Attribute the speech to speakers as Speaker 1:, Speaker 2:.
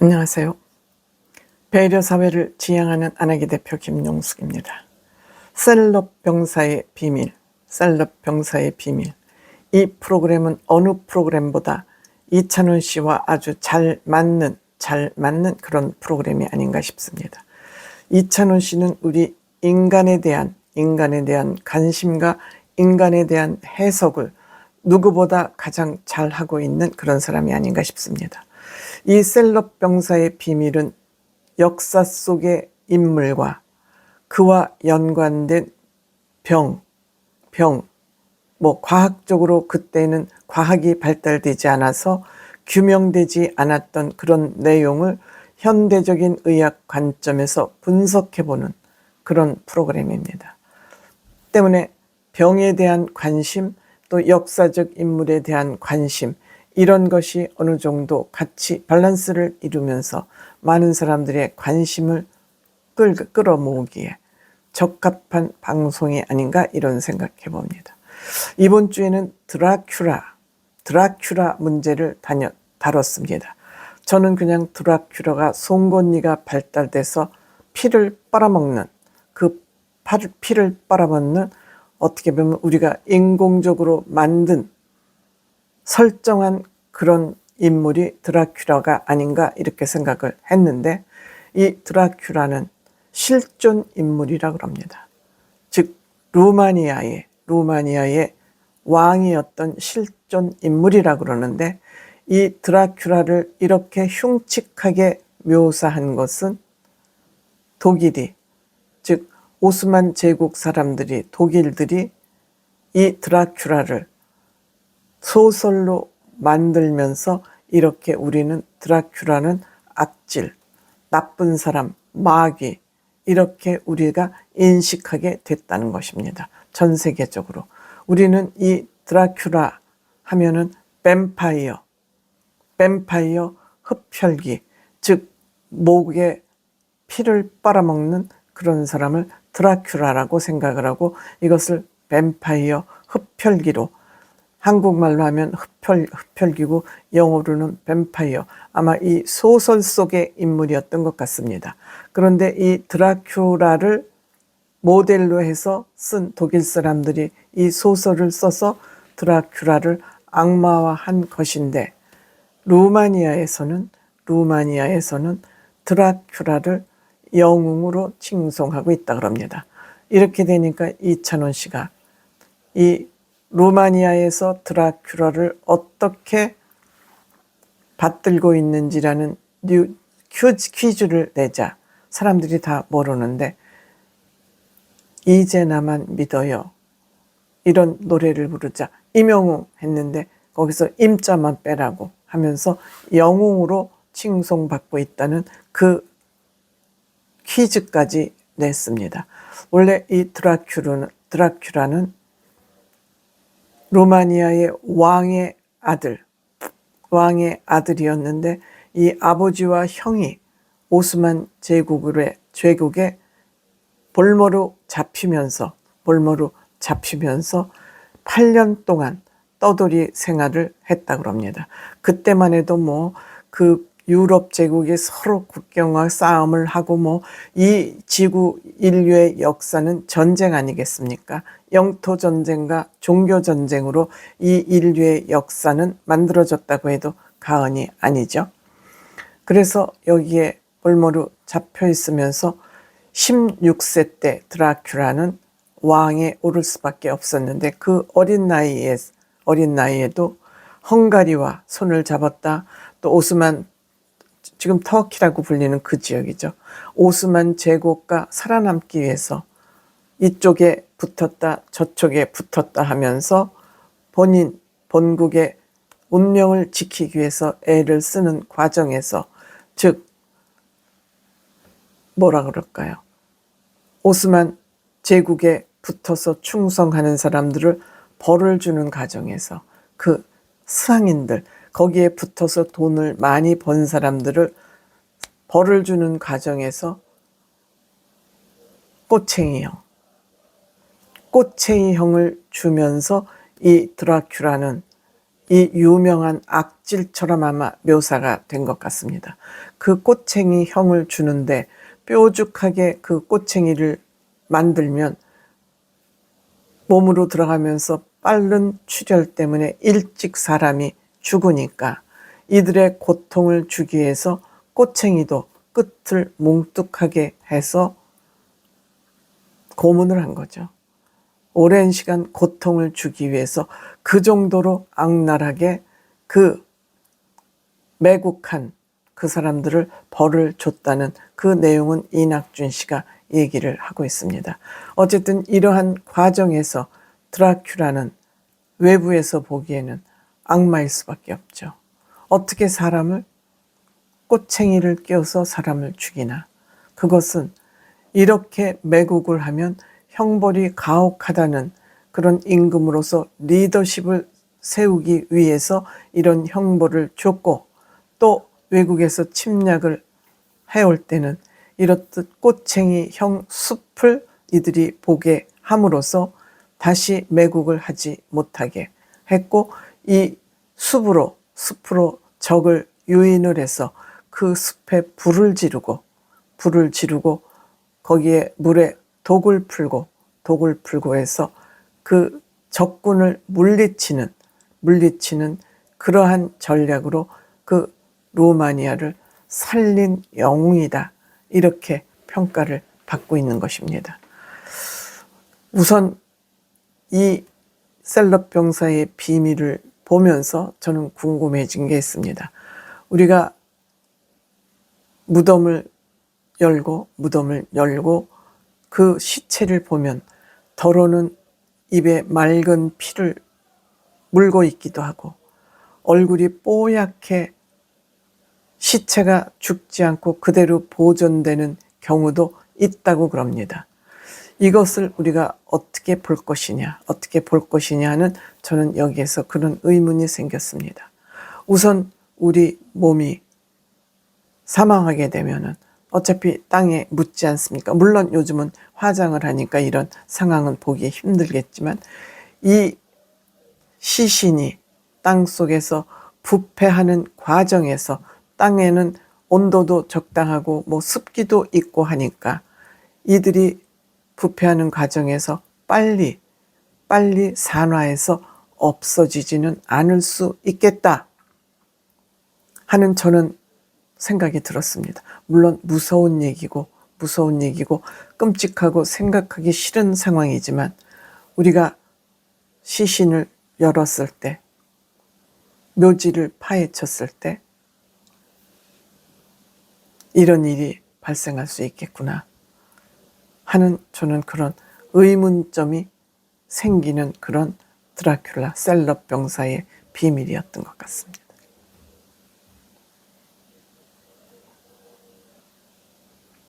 Speaker 1: 안녕하세요. 배려 사회를 지향하는 안하기 대표 김용숙입니다. 셀럽 병사의 비밀, 셀럽 병사의 비밀. 이 프로그램은 어느 프로그램보다 이찬원 씨와 아주 잘 맞는, 잘 맞는 그런 프로그램이 아닌가 싶습니다. 이찬원 씨는 우리 인간에 대한, 인간에 대한 관심과 인간에 대한 해석을 누구보다 가장 잘 하고 있는 그런 사람이 아닌가 싶습니다. 이 셀럽 병사의 비밀은 역사 속의 인물과 그와 연관된 병, 병, 뭐 과학적으로 그때는 과학이 발달되지 않아서 규명되지 않았던 그런 내용을 현대적인 의학 관점에서 분석해보는 그런 프로그램입니다. 때문에 병에 대한 관심, 또 역사적 인물에 대한 관심, 이런 것이 어느 정도 같이 밸런스를 이루면서 많은 사람들의 관심을 끌, 끌어모으기에 적합한 방송이 아닌가 이런 생각해 봅니다. 이번 주에는 드라큐라, 드라큐라 문제를 다녀, 다뤘습니다. 저는 그냥 드라큐라가 송곳니가 발달돼서 피를 빨아먹는 그 피를 빨아먹는 어떻게 보면 우리가 인공적으로 만든 설정한 그런 인물이 드라큐라가 아닌가 이렇게 생각을 했는데 이 드라큐라는 실존 인물이라 그럽니다. 즉 루마니아의 루마니아의 왕이었던 실존 인물이라 그러는데 이 드라큐라를 이렇게 흉측하게 묘사한 것은 독일이 즉 오스만 제국 사람들이 독일들이 이 드라큐라를 소설로 만들면서 이렇게 우리는 드라큐라는 악질, 나쁜 사람, 마귀, 이렇게 우리가 인식하게 됐다는 것입니다. 전 세계적으로. 우리는 이 드라큐라 하면은 뱀파이어, 뱀파이어 흡혈귀, 즉, 목에 피를 빨아먹는 그런 사람을 드라큐라라고 생각을 하고 이것을 뱀파이어 흡혈귀로 한국말로 하면 흡혈, 흡혈귀고 영어로는 뱀파이어. 아마 이 소설 속의 인물이었던 것 같습니다. 그런데 이 드라큐라를 모델로 해서 쓴 독일 사람들이 이 소설을 써서 드라큐라를 악마화한 것인데 루마니아에서는 루마니아에서는 드라큐라를 영웅으로 칭송하고 있다 그럽니다. 이렇게 되니까 이찬원 씨가 이 루마니아에서 드라큐라를 어떻게 받들고 있는지라는 뉴 퀴즈를 내자 사람들이 다 모르는데 이제 나만 믿어요. 이런 노래를 부르자 임영웅 했는데 거기서 임자만 빼라고 하면서 영웅으로 칭송받고 있다는 그 퀴즈까지 냈습니다. 원래 이 드라큐라는, 드라큐라는 루마니아의 왕의 아들, 왕의 아들이었는데 이 아버지와 형이 오스만 제국의 제국에 볼모로 잡히면서 볼모로 잡히면서 8년 동안 떠돌이 생활을 했다 그럽니다. 그때만 해도 뭐 그 유럽 제국이 서로 국경과 싸움을 하고 뭐 이 지구 인류의 역사는 전쟁 아니겠습니까? 영토 전쟁과 종교 전쟁으로 이 인류의 역사는 만들어졌다고 해도 가언이 아니죠. 그래서 여기에 볼모로 잡혀 있으면서 16세 때 드라큐라는 왕에 오를 수밖에 없었는데 그 어린 나이에 어린 나이에도 헝가리와 손을 잡았다. 또 오스만 지금 터키라고 불리는 그 지역이죠. 오스만 제국과 살아남기 위해서 이쪽에 붙었다 저쪽에 붙었다 하면서 본인 본국의 운명을 지키기 위해서 애를 쓰는 과정에서 즉 뭐라 그럴까요? 오스만 제국에 붙어서 충성하는 사람들을 벌을 주는 과정에서 그 상인들 거기에 붙어서 돈을 많이 번 사람들을 벌을 주는 과정에서 꼬챙이형, 꼬챙이형을 주면서 이 드라큐라는 이 유명한 악질처럼 아마 묘사가 된 것 같습니다. 그 꼬챙이 형을 주는데 뾰족하게 그 꼬챙이를 만들면 몸으로 들어가면서 빠른 출혈 때문에 일찍 사람이 죽으니까 이들의 고통을 주기 위해서 꼬챙이도 끝을 뭉뚝하게 해서 고문을 한 거죠. 오랜 시간 고통을 주기 위해서 그 정도로 악랄하게 그 매국한 그 사람들을 벌을 줬다는 그 내용은 이낙준 씨가 얘기를 하고 있습니다. 어쨌든 이러한 과정에서 드라큘라는 외부에서 보기에는 악마일 수밖에 없죠. 어떻게 사람을 꼬챙이를 끼워서 사람을 죽이나. 그것은 이렇게 매국을 하면 형벌이 가혹하다는 그런 임금으로서 리더십을 세우기 위해서 이런 형벌을 줬고 또 외국에서 침략을 해올 때는 이렇듯 꼬챙이 형 숲을 이들이 보게 함으로써 다시 매국을 하지 못하게 했고 이 숲으로 숲으로 적을 유인을 해서 그 숲에 불을 지르고 불을 지르고 거기에 물에 독을 풀고 독을 풀고 해서 그 적군을 물리치는 물리치는 그러한 전략으로 그 루마니아를 살린 영웅이다 이렇게 평가를 받고 있는 것입니다. 우선 이 셀럽 병사의 비밀을 보면서 저는 궁금해진 게 있습니다. 우리가 무덤을 열고 무덤을 열고 그 시체를 보면 더러는 입에 맑은 피를 물고 있기도 하고 얼굴이 뽀얗게 시체가 죽지 않고 그대로 보존되는 경우도 있다고 그럽니다. 이것을 우리가 어떻게 볼 것이냐, 어떻게 볼 것이냐 하는 저는 여기에서 그런 의문이 생겼습니다. 우선 우리 몸이 사망하게 되면은 어차피 땅에 묻지 않습니까? 물론 요즘은 화장을 하니까 이런 상황은 보기 힘들겠지만 이 시신이 땅 속에서 부패하는 과정에서 땅에는 온도도 적당하고 뭐 습기도 있고 하니까 이들이 부패하는 과정에서 빨리 빨리 산화해서 없어지지는 않을 수 있겠다 하는 저는 생각이 들었습니다. 물론 무서운 얘기고 무서운 얘기고 끔찍하고 생각하기 싫은 상황이지만 우리가 시신을 열었을 때 묘지를 파헤쳤을 때 이런 일이 발생할 수 있겠구나 하는 저는 그런 의문점이 생기는 그런 드라큘라 셀럽 병사의 비밀이었던 것 같습니다.